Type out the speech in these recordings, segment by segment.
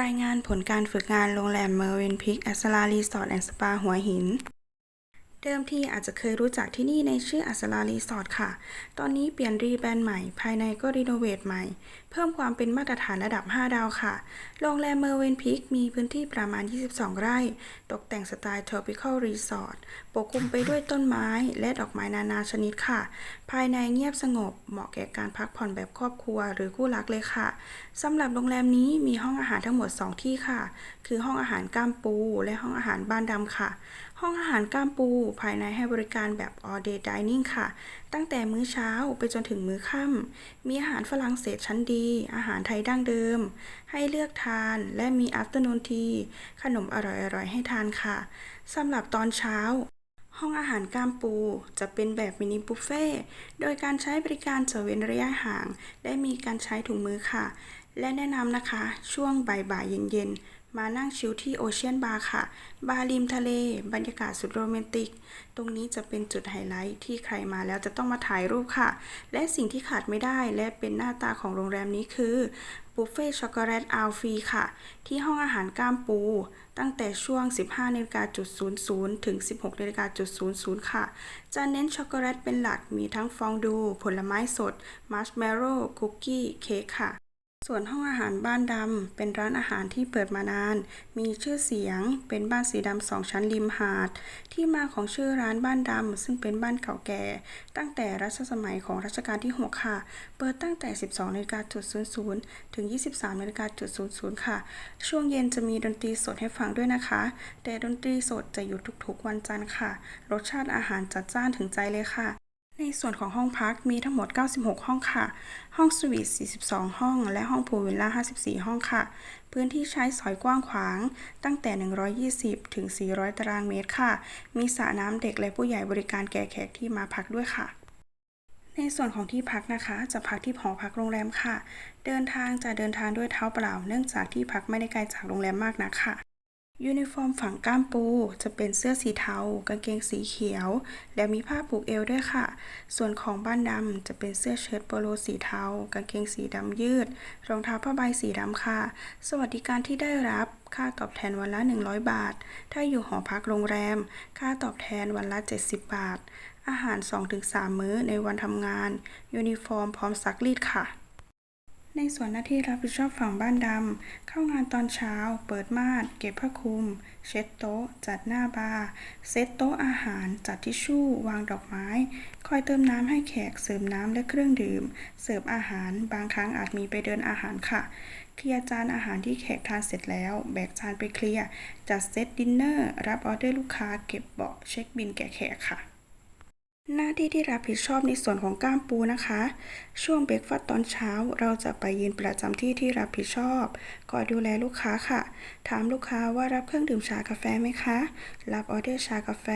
รายงานผลการฝึกงานโรงแรมเมอร์วินพิกอัสลารีสอร์ทแอนด์สปาหัวหิน เดิมทีอาจจะเคยรู้จักที่นี่ในชื่ออัสลารีสอร์ทค่ะ ตอนนี้เปลี่ยนรีแบรนด์ใหม่ ภายในก็รีโนเวทใหม่ เพิ่มความเป็นมาตรฐานระดับ 5 ดาวค่ะ โรงแรมเมอร์เวนพิกมีพื้นที่ประมาณ 22 ไร่ ตกแต่งสไตล์ tropical resort ปกคลุมไปด้วยต้นไม้และดอกไม้นานาชนิดค่ะ ภายในเงียบสงบ เหมาะแก่การพักผ่อนแบบครอบครัวหรือคู่รักเลยค่ะสำหรับโรงแรมนี้มีห้องอาหารทั้งหมด 2 ที่ค่ะ คือห้องอาหารก้ามปู และห้องอาหารบ้านดำค่ะ ห้องอาหารก้ามปูภายในให้บริการแบบ all day dining ค่ะ ตั้งแต่มื้อเช้าไปจนถึงมื้อค่ำมีอาหารฝรั่งเศสชั้นดี อาหารไทยดั้งเดิม ให้เลือกทานและมี afternoon tea ขนมอร่อยๆ ให้ทานค่ะสำหรับตอนเช้าห้องอาหารก้ามปู จะเป็นแบบมินิบุฟเฟ่โดยการใช้บริการจะเว้นระยะห่างและมีการใช้ถุงมือค่ะ และแนะนำนะคะช่วงบ่ายๆเย็นๆ มานั่งชิลที่โอเชียนบาร์ค่ะ บาร์ริมทะเล บรรยากาศสุดโรแมนติก ตรงนี้จะเป็นจุดไฮไลท์ที่ใครมาแล้วจะต้องมาถ่ายรูปค่ะ และสิ่งที่ขาดไม่ได้และเป็นหน้าตาของโรงแรมนี้คือบุฟเฟ่ช็อกโกแลตอัลฟีค่ะ ที่ห้องอาหารก้ามปู ตั้งแต่ช่วง 15นาฬิกาจุด00 ถึง 16นาฬิกาจุด00 ค่ะ จะเน้นช็อกโกแลตเป็นหลักมีทั้งฟองดู ผลไม้สด มัชเมลโล่คุกกี้ เค้กค่ะ ส่วนห้องอาหารบ้านดำ เป็นร้านอาหารที่เปิดมานาน มีชื่อเสียง เป็นบ้านสีดำสองชั้นริมหาด ที่มาของชื่อร้านบ้านดำ ซึ่งเป็นบ้านเก่าแก่ ตั้งแต่รัชสมัยของรัชกาลที่ 6 ค่ะ เปิดตั้งแต่ 12นาฬิกาจุด00ถึง 23นาฬิกาจุด00ค่ะ ช่วงเย็นจะมีดนตรีสดให้ฟังด้วยนะคะ แต่ดนตรีสดจะหยุดทุกๆวันจันทร์ค่ะ รสชาติอาหารจัดจ้านถึงใจเลยค่ะ ในส่วนของห้องพักมีทั้งหมด 96 ห้องค่ะ ห้องสวีท 42 ห้อง และห้องพูลวิลล่า 54 ห้องค่ะ พื้นที่ใช้สอยกว้างขวาง ตั้งแต่ 120 ถึง 400 ตารางเมตรค่ะ มีสระน้ำเด็กและผู้ใหญ่บริการแก่แขกที่มาพักด้วยค่ะ ในส่วนของที่พักนะคะ จะพักที่หอพักโรงแรมค่ะ เดินทางจะเดินทางด้วยเท้าเปล่า เนื่องจากที่พักไม่ได้ไกลจากโรงแรมมากนักค่ะ ยูนิฟอร์มฝั่งก้ามปู จะเป็นเสื้อสีเทา กางเกงสีเขียว และมีผ้าผูกเอวด้วยค่ะ ส่วนของบ้านดำจะเป็นเสื้อเชิ้ตโปโลสีเทา กางเกงสีดำยืด รองเท้าผ้าใบสีดำค่ะ สวัสดิการที่ได้รับค่าตอบแทนวันละ 100 บาท ถ้าอยู่หอพักโรงแรม ค่าตอบแทนวันละ 70 บาท อาหาร 2-3 มื้อในวันทำงาน ยูนิฟอร์มพร้อมซักรีดค่ะ ในส่วนหน้าที่รับผิดชอบฝั่งบ้านดำ เข้างานตอนเช้า เปิดม่านเก็บผ้าคลุม เช็ดโต๊ะ จัดหน้าบาร์ เซตโต๊ะอาหาร จัดทิชชู่ วางดอกไม้ คอยเติมน้ำให้แขก เสริมน้ำและเครื่องดื่ม เสิร์ฟอาหาร บางครั้งอาจมีไปเดินอาหารค่ะ เคลียร์จานอาหารที่แขกทานเสร็จแล้ว แบกจานไปเคลียร์ จัดเซตดินเนอร์ รับออเดอร์ลูกค้า เก็บเบาะ เช็คบิลแก่แขกค่ะ หน้าที่ที่รับผิดชอบในส่วนของก้ามปูนะคะ ช่วงเบรกฟาสต์ตอนเช้า เราจะไปยืนประจำที่ที่รับผิดชอบคอดูแลลูกค้าค่ะ ถามลูกค้าว่ารับเครื่องดื่มชากาแฟไหมคะ รับออเดอร์ชากาแฟ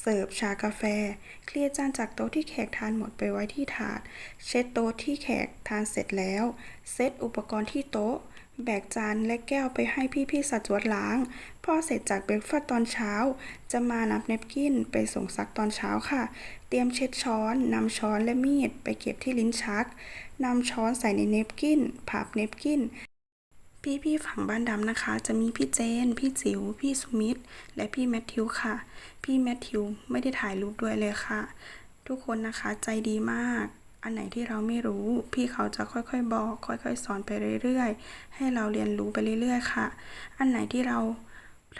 เสิร์ฟชากาแฟ เคลียร์จานจากโต๊ะที่แขกทานหมดไปไว้ที่ถาด เช็ดโต๊ะที่แขกทานเสร็จแล้ว เซตอุปกรณ์ที่โต๊ะ แบกจานและแก้วไปให้พี่ๆสัจวดล้าง พอเสร็จจากเบรกฟาสต์ตอนเช้า จะมานับเนปกินไปส่งซักตอนเช้าค่ะ เตรียมเช็ดช้อนนำช้อนและมีดไปเก็บที่ลิ้นชักนำช้อนใส่ในเนปกินพับเนปกินพี่ๆฝั่งบ้านดำนะคะ จะมีพี่เจน พี่จิ๋ว พี่สุมิตและพี่แมทธิวค่ะ พี่แมทธิวไม่ได้ถ่ายรูปด้วยเลยค่ะ ทุกคนนะคะใจดีมาก อันไหนที่เราไม่รู้ พี่เขาจะค่อยๆ บอก ค่อยๆ สอนไปเรื่อยๆ ให้เราเรียนรู้ไปเรื่อยๆ ค่ะ อันไหนที่เรา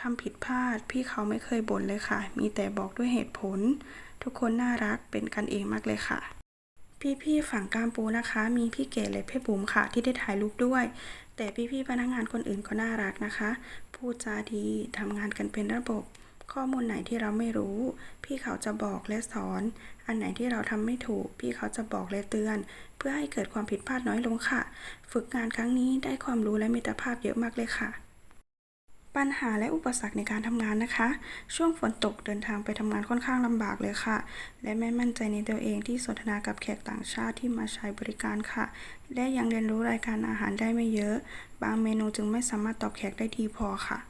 ทำผิดพลาด พี่เขาไม่เคยบ่นเลยค่ะ มีแต่บอกด้วยเหตุผล ทุกคนน่ารักเป็นกันเองมากเลยค่ะ พี่ๆฝั่งกามปูนะคะ มีพี่เก๋และพี่บุ๋มค่ะ ที่ได้ถ่ายรูปด้วย แต่พี่ๆพนักงานคนอื่นก็น่ารักนะคะ พูดจาดีทำงานกันเป็นระบบ ข้อมูลไหนที่เราไม่รู้ พี่เขาจะบอกและสอน อันไหนที่เราทำไม่ถูก พี่เขาจะบอกและเตือน เพื่อให้เกิดความผิดพลาดน้อยลงค่ะ ฝึกงานครั้งนี้ได้ความรู้และมิตรภาพเยอะมากเลยค่ะ ปัญหาและอุปสรรคในการทำงานนะคะ ช่วงฝนตกเดินทางไปทำงานค่อนข้างลำบากเลยค่ะ และไม่มั่นใจในตัวเองที่สนทนากับแขกต่างชาติที่มาใช้บริการค่ะ และยังเรียนรู้รายการอาหารได้ไม่เยอะ บางเมนูจึงไม่สามารถตอบแขกได้ดีพอค่ะ